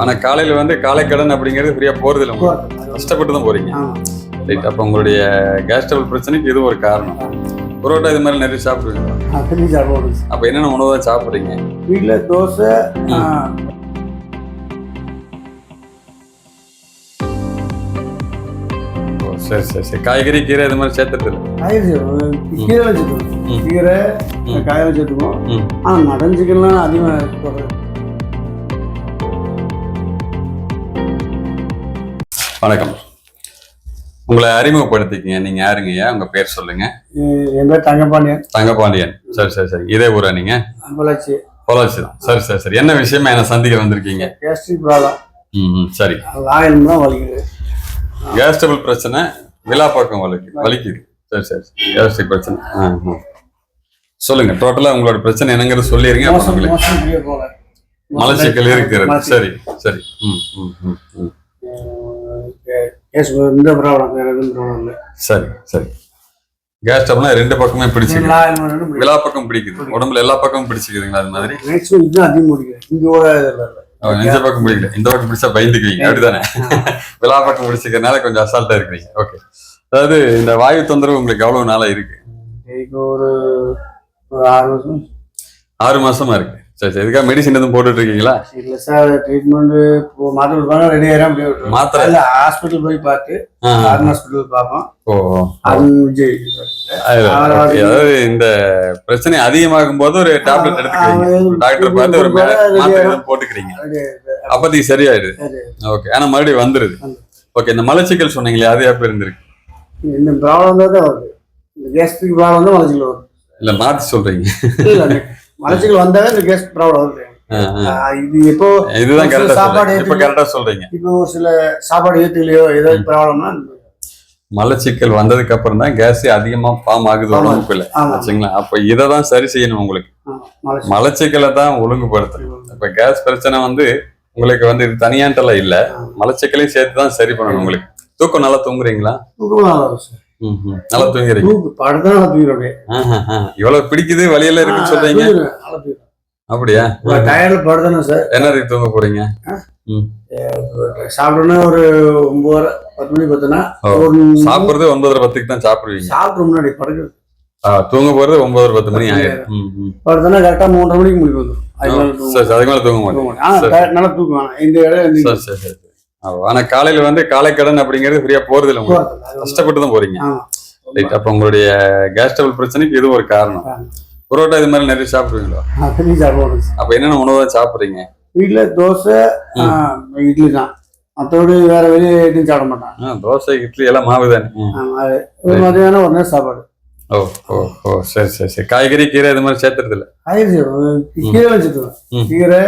ஆனா காலையில வந்து காலை கடன் அப்படிங்கிறது ஃப்ரீயா போறது இல்லை கஷ்டப்பட்டு தான் போறீங்க. ரைட் அப்போ உங்களுடைய கேஸ் டபுள் பிரச்சனைக்கு இது ஒரு காரணம். புரோட்டா இது மாதிரி நிறைய சாப்பிடுவீங்க. அப்போ என்னென்ன உணவு தான் சாப்பிட்றீங்க? வீட்டில் தோசை சரி சரி சரி. காய்கறி கீரை இது மாதிரி இல்லை. காய்கறி. கீரை வச்சுக்குவோம் ம். கீரை ம். காய வச்சுக்குவோம் ம். ஆனால் மட்டன் சிக்கன்லாம் அதிகமாக வணக்கம். உங்களை அறிமுகப்படுத்திக்கங்க. நீங்க யாருங்கய்யா உங்க பேர் சொல்லுங்க. என் பேர் தங்கப்பாண்டியன் தங்கபாண்டியன். சரி சரி சரி. இதே ஊரா நீங்க? அம்பலாச்சி. பொள்ளாச்சி தான். சரி சரி சரி. என்ன விஷயமா என்ன சந்திக்க வந்திருக்கீங்க? கேஸ்ட்ரிக் ப்ராப்ளம் ம் சரி. லாயல் தான் வலிக்குது. கேஸ் டபுள் பிரச்சனை விழா பக்கம் வலிக்குது வலிக்குது. சரி சரி கேஸ்ட்ரிக் பிரச்சனை. ஆ. சொல்லுங்க. டோட்டலா உங்களோட பிரச்சனை என்னங்கிறது போல மலச்சிக்கல் இருக்கிறது. சரி சரி. ம் ம் ம் ம். கேஸ் இந்த ப்ராப்ளம் வேற எதுவும் ப்ராப்ளம் இல்லை. சரி சரி. கேஸ் டபுள்னா ரெண்டு பக்கமே பிடிச்சிக்குது விழா பக்கம் பிடிக்குது. உடம்புல எல்லா பக்கமும் பிடிச்சிக்குதுங்களா அது மாதிரி? மேக்ஸிமம் இதுதான் அதிகம் முடிக்குது இங்கே ஒரு இதில் இல்லை. ஓ, இந்த பக்கம் பிடிக்கல. இந்த பக்கம் பிடிச்சா பயந்துக்குவீங்க. அப்படிதானே? விழா பக்கம் பிடிச்சிக்கிறதுனால கொஞ்சம் அசால்ட்டா இருக்கிறீங்க. ஓகே அதாவது இந்த வாயு தொந்தரவு உங்களுக்கு எவ்வளவு நாளா இருக்கு? ஒரு ஆறு வருஷம் ஆறு மாசமா இருக்கு. சரி சரி. இதுக்காக மெடிசின் எதுவும் போட்டுட்டு இருக்கீங்களா இல்லை சார் ட்ரீட்மெண்ட் மாத்திரை கொடுப்பாங்க ரெடி ஆயிரம் அப்படியே. மாத்திரை? இல்ல ஹாஸ்பிட்டல் போய் பார்த்து. ஆர்மி ஹாஸ்பிட்டல் பார்ப்போம். ஓ. அதாவது இந்த பிரச்சனை அதிகமாகும் போது ஒரு டேப்லெட் எடுத்துக்கிறீங்க. டாக்டர் பார்த்து ஒரு மாத்திரை போட்டுக்கிறீங்க. அப்பதைக்கு சரியாயிடுது. சரி. ஓகே ஆனா மறுபடியும் வந்துருது. ஓகே இந்த மலச்சிக்கல் சொன்னீங்களே அது எப்ப இருந்திருக்கு? இந்த ப்ராப்ளம் தான் வருது. கேஸ்ட்ரிக் ப்ராப்ளம் தான் மலச்சிக்கல் வருது இல்ல மாத்தி சொல்றீங்க. மலச்சிக்கல் வந்தாலே இந்த கேஸ் ப்ராப்ளம் வருது. இது எப்போ இதுதான் சாப்பாடு இப்ப கரெக்டா சொல்றீங்க. இப்போ ஒரு சில சாப்பாடு ஏத்துக்கலையோ ஏதாவது ப்ராப்ளம்னா மலச்சிக்கல் வந்ததுக்கு அப்புறம் தான் கேஸ் அதிகமா ஃபார்ம் ஆகுது. உடம்புக்குள்ள. ஆமா. ஆச்சுங்களா? அப்ப இதை தான் சரி செய்யணும் உங்களுக்கு. மலச்சிக்கல். தான் ஒழுங்குபடுத்தணும். இப்ப கேஸ் பிரச்சனை வந்து உங்களுக்கு வந்து இது தனியாண்டெல்லாம் இல்ல. மலச்சிக்கலையும் சேர்த்து தான் சரி பண்ணணும் உங்களுக்கு. தூக்கம் நல்லா தூங்குறீங்களா? நல்லா தூங்குறீங்க படுத்தா ஆஹா. இவ்வளவு பிடிக்குது வழியெல்லாம் இருக்குன்னு சொல்றீங்க. அப்படியா? டயர்ல படுத்தணும் சார் என்ன ரேட் தூங்க போறீங்க. சாப்பிடணும் ஒரு ஒன்பது பத்து மணி பத்துனா சாப்பிடுறது ஒன்பதரை பத்துக்கு தான் சாப்பிடுவீங்க. சாப்பிட முன்னாடி படுக்கிறது. தூங்க போறது ஒன்பதரை பத்து மணி ஆயிடும். படுத்தனா கரெக்டா மூன்றரை மணிக்கு முடிவு வந்துடும் அதுக்கு மேல தூங்க மாட்டேன். நல்லா வேணாம் இந்த இடம் சரி சரி. ஆனா காலையில வந்து காலை கடன் அப்படிங்கிறது ஃப்ரீயா போறது இல்லை கஷ்டப்பட்டு தான் போறீங்க. ரைட் அப்ப உங்களுடைய கேஸ் டபுள் பிரச்சனைக்கு இது ஒரு காரணம். புரோட்டா இது மாதிரி நிறைய சாப்பிடுவீங்களா. அப்ப என்னென்ன உணவு தான் சாப்பிடுறீங்க? வீட்டுல தோசை இட்லி தான். மற்றபடி வேற வெளியே எதுவும் சாப்பிட மாட்டான். தோசை இட்லி எல்லாம் மாவு தானே? ஒரு மதியானம் ஒரு நேரம் சாப்பாடு. ஓ ஓ ஓ சரி சரி சரி. காய்கறி கீரை இது மாதிரி சேர்த்துறது இல்ல? சேர்த்துவோம். கீரை வச்சுக்குவோம் ம். கீரை.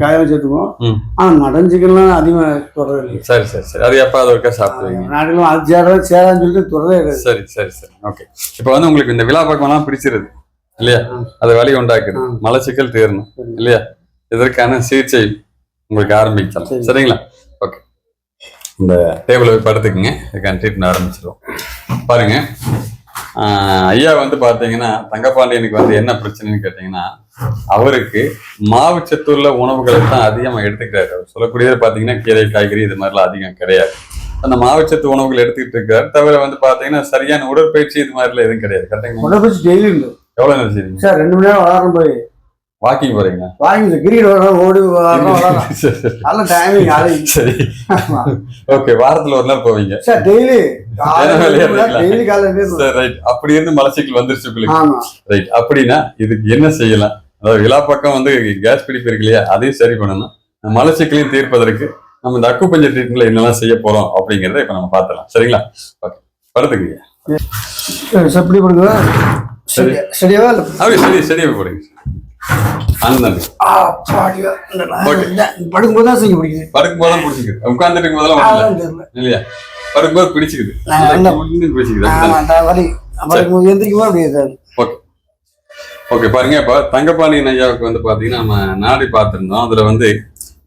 காய வச்சுக்குவோம் ம். ஆனா மட்டன் சிக்கன்லாம் அதிகமா தொடர்றது இல்லை சரி சரி சரி. அது எப்ப அது ஒருக்கா சாப்பிடுவீங்க? நாட்டிலும் அது சேர சேரான்னு சொல்லிட்டு தொடரவே கிடையாது சரி சரி சரி. ஓகே இப்போ வந்து உங்களுக்கு இந்த விழா பக்கம்லாம் பிடிச்சிருது இல்லையா. அது வழி உண்டாக்குது. ஆ. மலச்சிக்கல் தீரணும். இல்லையா? இதற்கான சிகிச்சை உங்களுக்கு ஆரம்பிக்கலாம். சரி. சரிங்களா? ஓகே இந்த டேபிள் படுத்துக்குங்க இதுக்கான ட்ரீட்மெண்ட் ஆரம்பிச்சிருவோம். பாருங்க. ஐயா வந்து பார்த்தீங்கன்னா தங்கப்பாண்டியனுக்கு வந்து என்ன பிரச்சனைன்னு கேட்டிங்கன்னா அவருக்கு மாவுச்சத்துள்ள உணவுகளை தான் அதிகமாக எடுத்துக்கிறாரு அவர் சொல்லக்கூடியது பார்த்தீங்கன்னா கீரை காய்கறி இது மாதிரிலாம் அதிகம் கிடையாது. அந்த மாவுச்சத்து உணவுகள் எடுத்துக்கிட்டு இருக்காரு. தவிர வந்து பார்த்தீங்கன்னா சரியான உடற்பயிற்சி இது மாதிரிலாம் எதுவும் கிடையாது. கரெக்டுங்களா? உடம்பு டெய்லி எவ்வளோ நேரம் சார் ரெண்டு மணி நேரம் வளரும் போய் வாக்கிங் போறீங்களா வாங்கி கிரிக்கெட் வரோம் ஓடி. நல்ல டைமிங் ஆளு. சரி. ஓகே வாரத்துல ஒரு நாள் போவீங்க. Sir daily? டெய்லி காலையில சரி ரைட் அப்படி இருந்து மலச்சிக்கல் வந்துருச்சு உங்களுக்கு. ரைட் அப்படின்னா இதுக்கு என்ன செய்யலாம்? அதாவது விழா பக்கம் வந்து கேஸ் பிடிப்பு இருக்கு இல்லையா? அதையும் சரி பண்ணணும். மலச்சிக்கலையும் தீர்ப்பதற்கு நம்ம இந்த அக்கு பஞ்ச ட்ரீட்மெண்ட்ல என்னெல்லாம் செய்ய போறோம் அப்படிங்கறத இப்ப நம்ம பார்த்துலாம் சரிங்களா? ஓகே படுத்துக்குங்க. எப்படி சரி. சரியாவா? அப்படி சரி சரியா போடுங்க. படுக்கும்போது தான் செய்ய பிடிக்குது. படுக்கும் போதும் பிடிச்சிக்குது உட்கார்ந்துட்டு இருக்கும் போதெல்லாம் ஒண்ணும் அதான் தெரியல. இல்ல. இல்லையா? படுக்கும்போது பிடிச்சிக்குது. படுக்கும்போது எந்திரிக்கும்போது அப்படியே ஓகே. ஓகே பாருங்க இப்போ தங்கபாண்டியன் ஐயாவுக்கு வந்து பார்த்தீங்கன்னா நம்ம நாடி பார்த்துருந்தோம். அதில் வந்து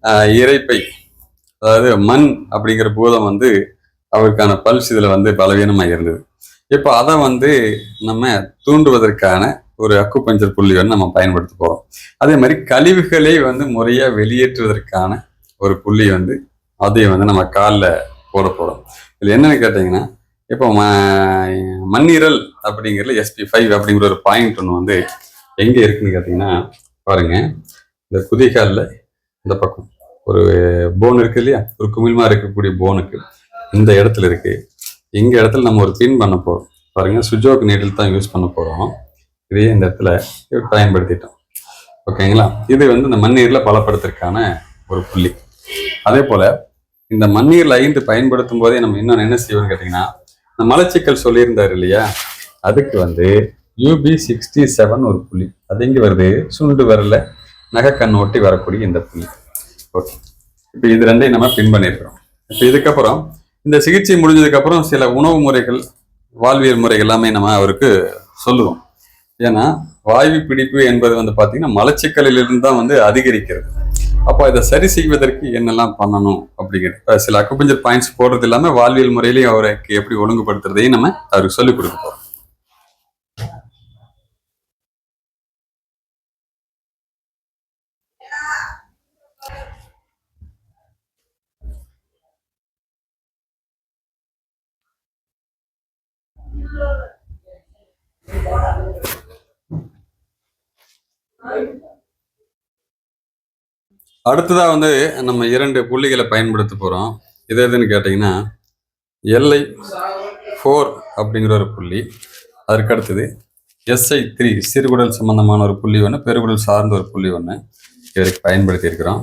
ஆஹ், இரைப்பை அதாவது மண் அப்படிங்கிற பூதம் வந்து அவருக்கான பல்ஸ் இதில் வந்து பலவீனமாக இருந்தது. இப்போ அதை வந்து நம்ம தூண்டுவதற்கான ஒரு அக்குப்பஞ்சர் புள்ளி வந்து நம்ம பயன்படுத்த போகிறோம் அதே மாதிரி கழிவுகளை வந்து முறையாக வெளியேற்றுவதற்கான ஒரு புள்ளி வந்து அதையும் வந்து நம்ம காலில் போட போகிறோம் இதில் என்னன்னு கேட்டிங்கன்னா இப்போ ம- மண்ணீரல் அப்படிங்கிறதுல எஸ்பி ஃபைவ் அப்படிங்கிற ஒரு பாயிண்ட் ஒன்று வந்து எங்கே இருக்குன்னு கேட்டிங்கன்னா பாருங்கள் இந்த குதிகாலில் இந்த பக்கம் ஒரு போன் இருக்குது இல்லையா? ஒரு குமிழ்மா இருக்கக்கூடிய போனுக்கு இந்த இடத்துல இருக்குது இங்க இடத்துல நம்ம ஒரு பின் பண்ண போறோம். பாருங்க சுஜோக் நீடில் தான் யூஸ் பண்ண போறோம். இதையே இந்த இடத்துல பயன்படுத்திட்டோம். ஓகேங்களா இது வந்து இந்த மண்ணீரில் பலப்படுத்துறதுக்கான ஒரு புள்ளி. அதே போல இந்த மண்ணீரில் ஐந்து பயன்படுத்தும் போதே நம்ம இன்னொன்று என்ன செய்வோம்னு கேட்டிங்கன்னா இந்த மலச்சிக்கல் சொல்லியிருந்தார் இல்லையா? அதுக்கு வந்து யூபி சிக்ஸ்டி செவன் ஒரு புள்ளி. அது எங்கே வருது? சுண்டு வரல நகைக்கண் ஒட்டி வரக்கூடிய இந்த புள்ளி. ஓகே இப்போ இது ரெண்டையும் நம்ம பின் பண்ணியிருக்கிறோம் இப்போ இதுக்கப்புறம் இந்த சிகிச்சை முடிஞ்சதுக்கப்புறம் சில உணவு முறைகள் வாழ்வியல் முறைகள் எல்லாமே நம்ம அவருக்கு சொல்லுவோம். ஏன்னா வாயு பிடிப்பு என்பது வந்து பார்த்தீங்கன்னா மலச்சிக்கலிலிருந்து தான் வந்து அதிகரிக்கிறது. அப்போ இதை சரி செய்வதற்கு என்னெல்லாம் பண்ணணும் அப்படிங்கிறது சில அக்குபஞ்சர் பாயிண்ட்ஸ் போடுறது இல்லாமல் வாழ்வியல் முறையிலையும் அவருக்கு எப்படி ஒழுங்குபடுத்துறதையும் நம்ம அவருக்கு சொல்லிக் கொடுக்க போகிறோம் அடுத்ததாக வந்து நம்ம இரண்டு புள்ளிகளை பயன்படுத்த போகிறோம் இது எதுன்னு கேட்டிங்கன்னா எல்ஐ ஃபோர் அப்படிங்கிற ஒரு புள்ளி அதற்கு அடுத்தது எஸ்ஐ த்ரீ சிறுகுடல் சம்பந்தமான ஒரு புள்ளி ஒன்று பெருகுடல் சார்ந்த ஒரு புள்ளி ஒன்று இதற்கு பயன்படுத்தியிருக்கிறோம்.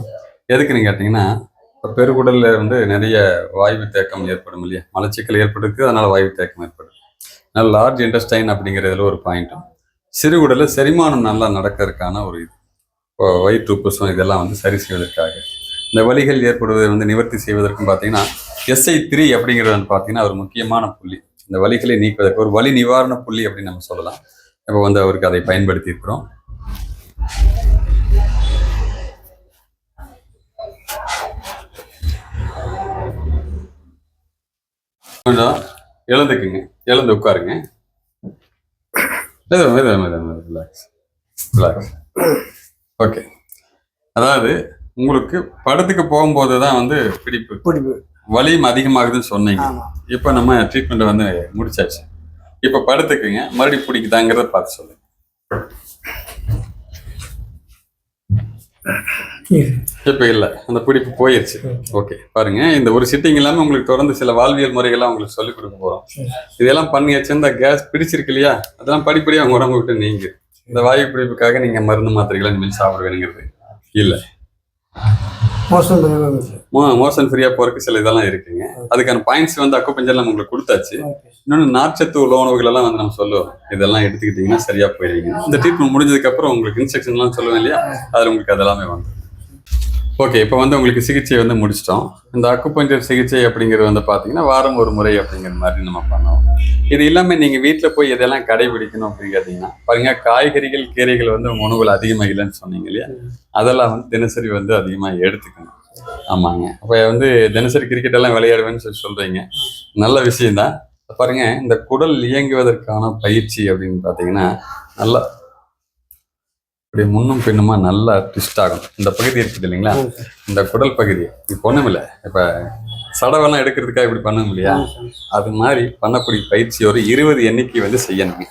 எதுக்குன்னு கேட்டிங்கன்னா இப்போ பெருகுடலில் வந்து நிறைய வாயு தேக்கம் ஏற்படும் இல்லையா? மலச்சிக்கல் ஏற்படுது அதனால் வாயு தேக்கம் ஏற்படும் நல்ல லார்ஜ் இன்டெஸ்டைன் அப்படிங்கிறதுல ஒரு பாயிண்ட்டும் சிறுகுடலில் செரிமானம் நல்லா நடக்கிறதுக்கான ஒரு இது. வயிற்றுப்புசம் இதெல்லாம் வந்து சரி செய்வதற்காக. இந்த வலிகள் ஏற்படுவதை வந்து நிவர்த்தி செய்வதற்கும் பார்த்தீங்கன்னா எஸ்ஐ த்ரீ அப்படிங்கிறது வந்து பார்த்தீங்கன்னா ஒரு முக்கியமான புள்ளி. இந்த வலிகளை நீக்குவதற்கு ஒரு வலி நிவாரண புள்ளி அப்படின்னு நம்ம சொல்லலாம். இப்போ வந்து அவருக்கு அதை பயன்படுத்தி இருக்கிறோம். கொஞ்சம் எழுந்துக்குங்க. எழுந்து உட்காருங்க. ரிலாக்ஸ் ரிலாக்ஸ் ஓகே அதாவது உங்களுக்கு படத்துக்கு போகும்போது தான் வந்து பிடிப்பு. பிடிப்பு. வலியும் அதிகமாகுதுன்னு சொன்னீங்க. இப்போ நம்ம ட்ரீட்மெண்ட் வந்து முடிச்சாச்சு. இப்போ படுத்துக்குங்க மறுபடியும் பிடிக்குதாங்கிறத பார்த்து சொல்லுங்க. இப்போ இல்லை. அந்த பிடிப்பு போயிருச்சு. ஓகே. பாருங்க. இந்த ஒரு சிட்டிங் இல்லாமல் உங்களுக்கு தொடர்ந்து சில வாழ்வியல் முறைகள்லாம் உங்களுக்கு சொல்லிக் கொடுக்க போகிறோம் இதெல்லாம் பண்ணியாச்சு. இந்த கேஸ் பிடிச்சிருக்கு இல்லையா? அதெல்லாம் படிப்படியாக உங்க உடம்பு விட்டு நீங்க. இந்த வாயு பிடிப்புக்காக நீங்க மருந்து மாத்திரைகளை இனிமேல் சாப்பிட வேணுங்கிறது. இல்லை. மோஷன் ஃப்ரீயாக போறதுக்கு சில இதெல்லாம் இருக்குங்க. அதுக்கான பாயிண்ட்ஸ் வந்து அக்குப்பஞ்சர்லாம் உங்களுக்கு கொடுத்தாச்சு. இன்னொன்று நார்ச்சத்து உள்ள உணவுகள் எல்லாம் வந்து நம்ம சொல்லுவோம். இதெல்லாம் எடுத்துக்கிட்டீங்கன்னா சரியா போயிருவீங்க. இந்த ட்ரீட்மெண்ட் முடிஞ்சதுக்கு அப்புறம் உங்களுக்கு இன்ஸ்ட்ரக்ஷன்லாம் சொல்லுவேன் இல்லையா? அதில் உங்களுக்கு அதெல்லாமே வந்து ஓகே இப்போ வந்து உங்களுக்கு சிகிச்சை வந்து முடிச்சிட்டோம். இந்த அக்குப்பஞ்சர் சிகிச்சை அப்படிங்கிறது வந்து பார்த்தீங்கன்னா வாரம் ஒரு முறை அப்படிங்கிற மாதிரி நம்ம பண்ணோம். இது இல்லாமல் நீங்கள் வீட்டில் போய் எதெல்லாம் கடைபிடிக்கணும் அப்படின்னு கேட்டிங்கன்னா காய்கறிகள் கீரைகள் வந்து உணவுகள் அதிகமாக இல்லைன்னு சொன்னீங்க இல்லையா? அதெல்லாம் வந்து தினசரி வந்து அதிகமாக எடுத்துக்கணும். ஆமாங்க. அப்போ வந்து தினசரி கிரிக்கெட் எல்லாம் விளையாடுவேன்னு சொல்லி சொல்கிறீங்க நல்ல விஷயம்தான். பாருங்க இந்த குடல் இயங்குவதற்கான பயிற்சி அப்படின்னு பார்த்தீங்கன்னா நல்லா இப்படி முன்னும் பின்னுமா நல்லா ட்விஸ்ட் ஆகும் இந்த பகுதி இருக்குது இல்லைங்களா? இந்த குடல் பகுதி. இப்போ ஒன்றும் இல்லை. இப்போ சடவெல்லாம் எடுக்கிறதுக்காக இப்படி பண்ணணும் இல்லையா? அது மாதிரி பண்ணக்கூடிய பயிற்சி ஒரு இருபது எண்ணிக்கை வந்து செய்யணுங்க.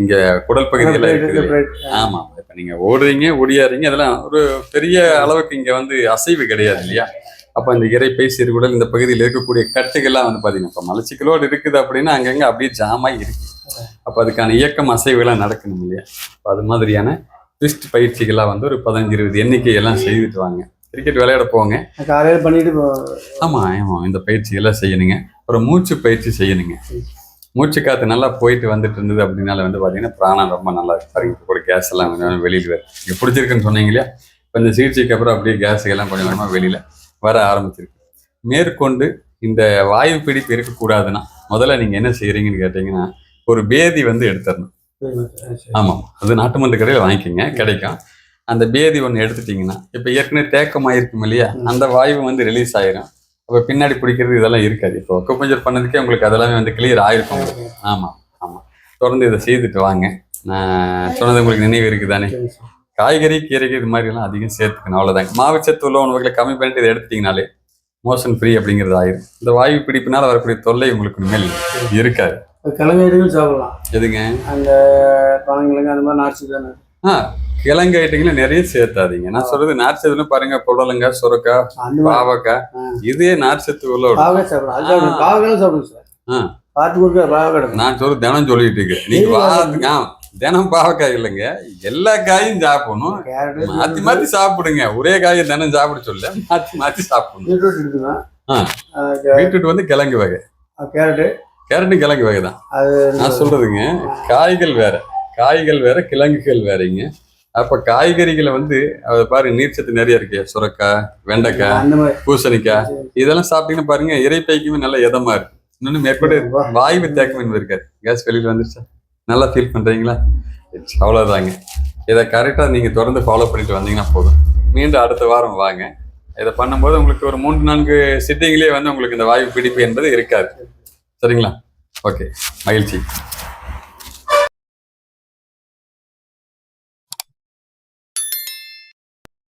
இங்க குடல் பகுதியில் இருக்குது. ஆமா. இப்ப நீங்க ஓடுறீங்க ஒடியாறீங்க அதெல்லாம் ஒரு பெரிய அளவுக்கு இங்க வந்து அசைவு கிடையாது இல்லையா? அப்ப இந்த இறைப்பை சிறுகுடல் இந்த பகுதியில் இருக்கக்கூடிய கட்டுகள்லாம் வந்து பாத்தீங்கன்னா இப்ப மலச்சிக்கலோடு இருக்குது அப்படின்னா அங்கங்க அப்படியே ஜாமாய் இருக்கு. அப்ப அதுக்கான இயக்கம் அசைவுகள்லாம் நடக்கணும் இல்லையா? அது மாதிரியான ட்விஸ்ட் பயிற்சிகள்லாம் வந்து ஒரு பதினஞ்சு இருபது எண்ணிக்கை எல்லாம் செய்துட்டு வாங்க. கிரிக்கெட் விளையாட போங்க. காலையில் பண்ணிட்டு இப்போ ஆமா ஆமா இந்த பயிற்சிகள்லாம் செய்யணுங்க. அப்புறம் மூச்சு பயிற்சி செய்யணுங்க. மூச்சு காத்து நல்லா போயிட்டு வந்துட்டு இருந்தது அப்படின்னால வந்து பாத்தீங்கன்னா பிராணம் ரொம்ப நல்லா பாருங்க இப்போ கூட கேஸ் எல்லாம் கொஞ்சம் வெளியில் வருது இங்கே பிடிச்சிருக்குன்னு சொன்னீங்க இல்லையா? இப்போ இந்த சிகிச்சைக்கு அப்புறம் அப்படியே கேஸ் எல்லாம் கொஞ்சம் கொஞ்சமாக வெளியில வர ஆரம்பிச்சிருக்கு. மேற்கொண்டு இந்த வாயு பிடிப்பு இருக்கக்கூடாதுன்னா முதல்ல நீங்க என்ன செய்யறீங்கன்னு கேட்டீங்கன்னா ஒரு பேதி வந்து எடுத்துடணும். ஆமாம் அது நாட்டு மருந்து கடையில் வாங்கிக்கோங்க கிடைக்கும். அந்த பேதி ஒன்று எடுத்துட்டீங்கன்னா இப்போ ஏற்கனவே தேக்கமாயிருக்கும் இல்லையா? அந்த வாயு வந்து ரிலீஸ் ஆயிரும். அப்போ பின்னாடி பிடிக்கிறது இதெல்லாம் இருக்காது. இப்போ ஒக்கப்பஞ்சர் பண்ணதுக்கே உங்களுக்கு அதெல்லாமே வந்து கிளியர் ஆயிருக்கும். ஆமாம் ஆமாம் தொடர்ந்து இதை செய்துட்டு வாங்க. நான் சொன்னது உங்களுக்கு நினைவு இருக்குதானே? காய்கறி கீரைகள் இது மாதிரி எல்லாம் அதிகம் சேர்த்துக்கணும். அவ்வளவுதாங்க மாவுச்சத்து உள்ள உணவுகளை கம்மி பண்ணிட்டு இதை எடுத்துட்டீங்கனாலே மோஷன் ஃப்ரீ அப்படிங்கிறது ஆயிரும். இந்த வாயு பிடிப்பினால வரக்கூடிய தொல்லை உங்களுக்கு இனிமேல் இருக்காது. கிழங்கு ஐட்டங்கள் சாப்பிடலாம். எதுங்க? அந்த பழங்கிழங்கு அந்த மாதிரி நாச்சு தானே? ஆ கிழங்கு ஐட்டங்களை நிறைய சேர்த்தாதீங்க. நான் சொல்றது நார்ச்சத்துன்னு பாருங்க அந்த மாதிரி. பாவக்காய். இதே நார்ச்சத்து உள்ள பாவக்காய் சாப்பிடுங்க சார். கொடுக்க பாவக்காய் நான் சொல்றது தினம் சொல்லிட்டு இருக்கேன். நீங்க வாரத்துக்கு தினம் பாவக்காய் இல்லைங்க. எல்லா காயும் சாப்பிடணும். மாத்தி மாத்தி சாப்பிடுங்க. ஒரே காயை தினம் சாப்பிட சொல்ல மாத்தி மாத்தி சாப்பிடணும். பீட்ரூட் வந்து கிழங்கு வகை. கேரட்டு. கேரட்டும் கிழங்கு வகை தான் நான் சொல்றதுங்க காய்கள் வேற. காய்கள் வேற கிழங்குகள் வேறங்க. அப்ப காய்கறிகளை வந்து அதை பாரு நீர்ச்சத்து நிறைய இருக்கு. சுரக்காய் வெண்டைக்காய் பூசணிக்காய் இதெல்லாம் சாப்பிட்டீங்கன்னா பாருங்க இறைப்பைக்குமே நல்ல இதமா இருக்கு. இன்னொன்னு மேற்கொண்டு வாயு தேக்கம் இருக்காது கேஸ் வெளியில் வந்துருச்சா? நல்லா ஃபீல் பண்றீங்களா? அவ்வளவுதாங்க. இதை கரெக்டாக நீங்க தொடர்ந்து ஃபாலோ பண்ணிட்டு வந்தீங்கன்னா போதும். மீண்டும் அடுத்த வாரம் வாங்க. இதை பண்ணும்போது உங்களுக்கு ஒரு மூன்று நான்கு சிட்டிங்லேயே வந்து உங்களுக்கு இந்த வாயு பிடிப்பு என்பது இருக்காது. சரிங்களா? ஓகே மகிழ்ச்சி.